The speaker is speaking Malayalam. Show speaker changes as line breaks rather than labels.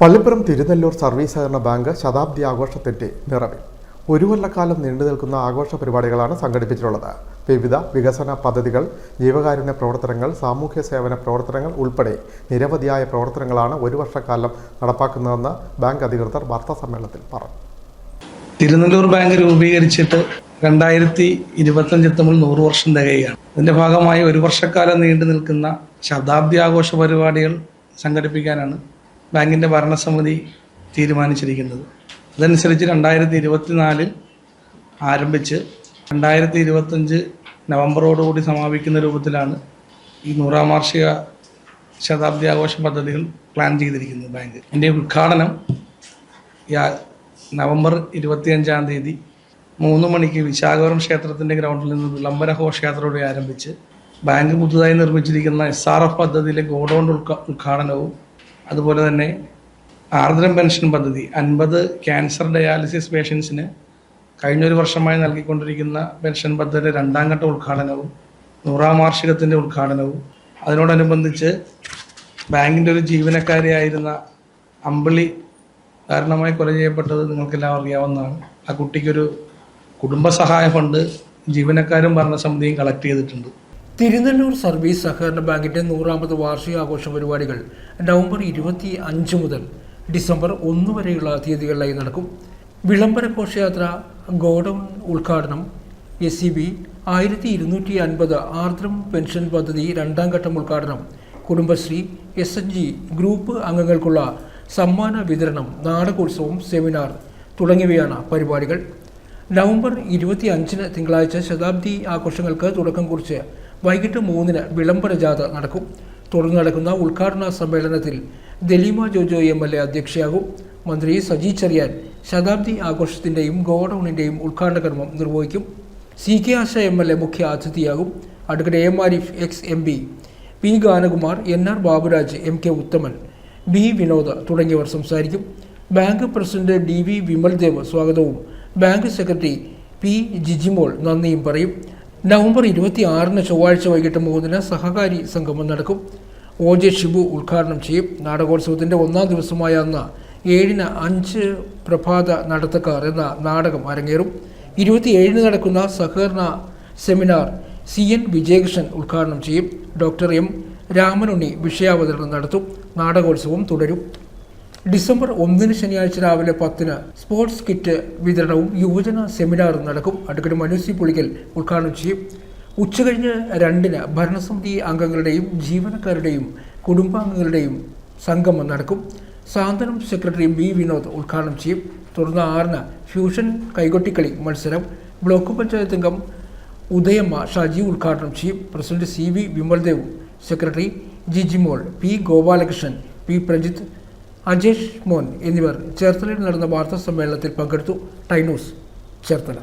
പള്ളിപ്പുറം തിരുനെല്ലൂർ സർവീസ് സഹകരണ ബാങ്ക് ശതാബ്ദി ആഘോഷത്തിന്റെ നിറവിൽ. ഒരു കൊല്ലക്കാലം നീണ്ടു നിൽക്കുന്ന ആഘോഷ പരിപാടികളാണ് സംഘടിപ്പിച്ചിട്ടുള്ളത്. വിവിധ വികസന പദ്ധതികൾ ജീവകാരുണ്യ പ്രവർത്തനങ്ങൾ സാമൂഹ്യ സേവന പ്രവർത്തനങ്ങൾ ഉൾപ്പെടെ നിരവധിയായ പ്രവർത്തനങ്ങളാണ് ഒരു വർഷക്കാലം നടപ്പാക്കുന്നതെന്ന് ബാങ്ക് അധികൃതർ വാർത്താ സമ്മേളനത്തിൽ പറഞ്ഞു.
തിരുനെല്ലൂർ ബാങ്ക് രൂപീകരിച്ചിട്ട് രണ്ടായിരത്തി ഇരുപത്തഞ്ച് എത്തുമ്പോൾ നൂറ് വർഷം തികയുകയാണ്. അതിന്റെ ഭാഗമായി ഒരു വർഷക്കാലം നീണ്ടു നിൽക്കുന്ന ശതാബ്ദി ആഘോഷ പരിപാടികൾ സംഘടിപ്പിക്കാനാണ് ബാങ്കിന്റെ ഭരണസമിതി തീരുമാനിച്ചിരിക്കുന്നത്. അതനുസരിച്ച് രണ്ടായിരത്തി ഇരുപത്തിനാലിൽ ആരംഭിച്ച് രണ്ടായിരത്തി ഇരുപത്തഞ്ച് നവംബറോടുകൂടി സമാപിക്കുന്ന രൂപത്തിലാണ് ഈ നൂറാം വാർഷിക ശതാബ്ദി ആഘോഷ പദ്ധതികൾ പ്ലാൻ ചെയ്തിരിക്കുന്നത് ബാങ്ക്. എന്റെ ഉദ്ഘാടനം നവംബർ ഇരുപത്തിയഞ്ചാം തീയതി മൂന്ന് മണിക്ക് വിശാഖപുരം ക്ഷേത്രത്തിന്റെ ഗ്രൗണ്ടിൽ നിന്ന് വിളംബര ഘോഷയാത്രയോടെ ആരംഭിച്ച് ബാങ്ക് പുതുതായി നിർമ്മിച്ചിരിക്കുന്ന എസ് ആർ എഫ് പദ്ധതിയിലെ ഗോഡൗൺ ഉദ്ഘ ഉദ്ഘാടനവും അതുപോലെ തന്നെ ആർദ്രം പെൻഷൻ പദ്ധതി അൻപത് ക്യാൻസർ ഡയാലിസിസ് പേഷ്യൻസിന് കഴിഞ്ഞൊരു വർഷമായി നൽകിക്കൊണ്ടിരിക്കുന്ന പെൻഷൻ പദ്ധതിയുടെ രണ്ടാം ഘട്ട ഉദ്ഘാടനവും നൂറാം വാർഷികത്തിന്റെ ഉദ്ഘാടനവും. അതിനോടനുബന്ധിച്ച് ബാങ്കിന്റെ ഒരു ജീവനക്കാരിയായിരുന്ന അമ്പിളി കാരണമായി കൊല ചെയ്യപ്പെട്ടത് നിങ്ങൾക്കെല്ലാം അറിയാവുന്നതാണ്. ആ കുട്ടിക്കൊരു കുടുംബസഹായ ഫണ്ട് ജീവനക്കാരും ഭരണസമിതിയും കളക്ട് ചെയ്തിട്ടുണ്ട്.
തിരുനെല്ലൂർ സർവീസ് സഹകരണ ബാങ്കിന്റെ നൂറാമത് വാർഷികാഘോഷ പരിപാടികൾ നവംബർ ഇരുപത്തി അഞ്ച് മുതൽ ഡിസംബർ ഒന്ന് വരെയുള്ള തീയതികളിലായി നടക്കും. വിളംബര ഘോഷയാത്ര ഗോഡൗൺ ഉദ്ഘാടനം എസ് സി ബി ആയിരത്തി ഇരുന്നൂറ്റി അൻപത് ആർദ്രം പെൻഷൻ പദ്ധതി രണ്ടാം ഘട്ടം ഉദ്ഘാടനം Kudumbashree S N G group അംഗങ്ങൾക്കുള്ള സമ്മാന വിതരണം നാടകോത്സവം സെമിനാർ തുടങ്ങിയവയാണ് പരിപാടികൾ. നവംബർ ഇരുപത്തി അഞ്ചിന് തിങ്കളാഴ്ച ശതാബ്ദി ആഘോഷങ്ങൾക്ക് തുടക്കം കുറിച്ച് വൈകിട്ട് മൂന്നിന് വിളംബര ജാഥ നടക്കും. തുടർന്ന് നടക്കുന്ന ഉദ്ഘാടന സമ്മേളനത്തിൽ Daleema Jojo M L A അധ്യക്ഷയാകും. മന്ത്രി സജി ചെറിയാൻ ശതാബ്ദി ആഘോഷത്തിന്റെയും ഗോഡൌണിന്റെയും ഉദ്ഘാടന കർമ്മം നിർവഹിക്കും. C K Asha M L A മുഖ്യ അതിഥിയാകും. Advocate M Arif ex M P P Ganakumar N R Baburaj M K Uthaman B Vinod തുടങ്ങിയവർ സംസാരിക്കും. Bank president D V Vimaldev സ്വാഗതവും. ബാങ്ക് സെക്രട്ടറി പി ജിജിമോൾ നന്ദിയും പറയും. നവംബർ ഇരുപത്തി ആറിന് ചൊവ്വാഴ്ച വൈകിട്ട് മൂന്നിന് സഹകാരി സംഗമം നടക്കും. ഒ ജെ ഷിബു ഉദ്ഘാടനം ചെയ്യും. നാടകോത്സവത്തിന്റെ ഒന്നാം ദിവസമായ അന്ന് ഏഴിന് അഞ്ച് പ്രഭാത നടത്തക്കാർ എന്ന നാടകം അരങ്ങേറും. ഇരുപത്തിയേഴിന് നടക്കുന്ന സഹകരണ സെമിനാർ സി എൻ വിജയകൃഷ്ണൻ ഉദ്ഘാടനം ചെയ്യും. ഡോക്ടർ എം രാമനുണ്ണി വിഷയാവതരണം നടത്തും. നാടകോത്സവം തുടരും. ഡിസംബർ ഒന്നിന് ശനിയാഴ്ച രാവിലെ പത്തിന് സ്പോർട്സ് കിറ്റ് വിതരണവും യുവജന സെമിനാറും നടക്കും. അഡ്വക്കേറ്റ് മനുസി പുളിക്കൽ ഉദ്ഘാടനം ചെയ്യും. ഉച്ചകഴിഞ്ഞ് രണ്ടിന് ഭരണസമിതി അംഗങ്ങളുടെയും ജീവനക്കാരുടെയും കുടുംബാംഗങ്ങളുടെയും സംഗമം നടക്കും. സാന്ത്വനം സെക്രട്ടറി ബി വിനോദ് ഉദ്ഘാടനം ചെയ്യും. തുടർന്ന് ആറിന് ഫ്യൂഷൻ കൈകൊട്ടിക്കളി മത്സരം. ബ്ലോക്ക് പഞ്ചായത്ത് അംഗം ഉദയമ്മ ഷാജി ഉദ്ഘാടനം ചെയ്യും. President C V Vimaldev secretary Jijimol P Gopalakrishnan P Prajith Ajesh Mon എന്നിവർ ചേർത്തലയിൽ നടന്ന വാർത്താ സമ്മേളനത്തിൽ പങ്കെടുത്തു. ടൈനൂസ് ചേർത്തല.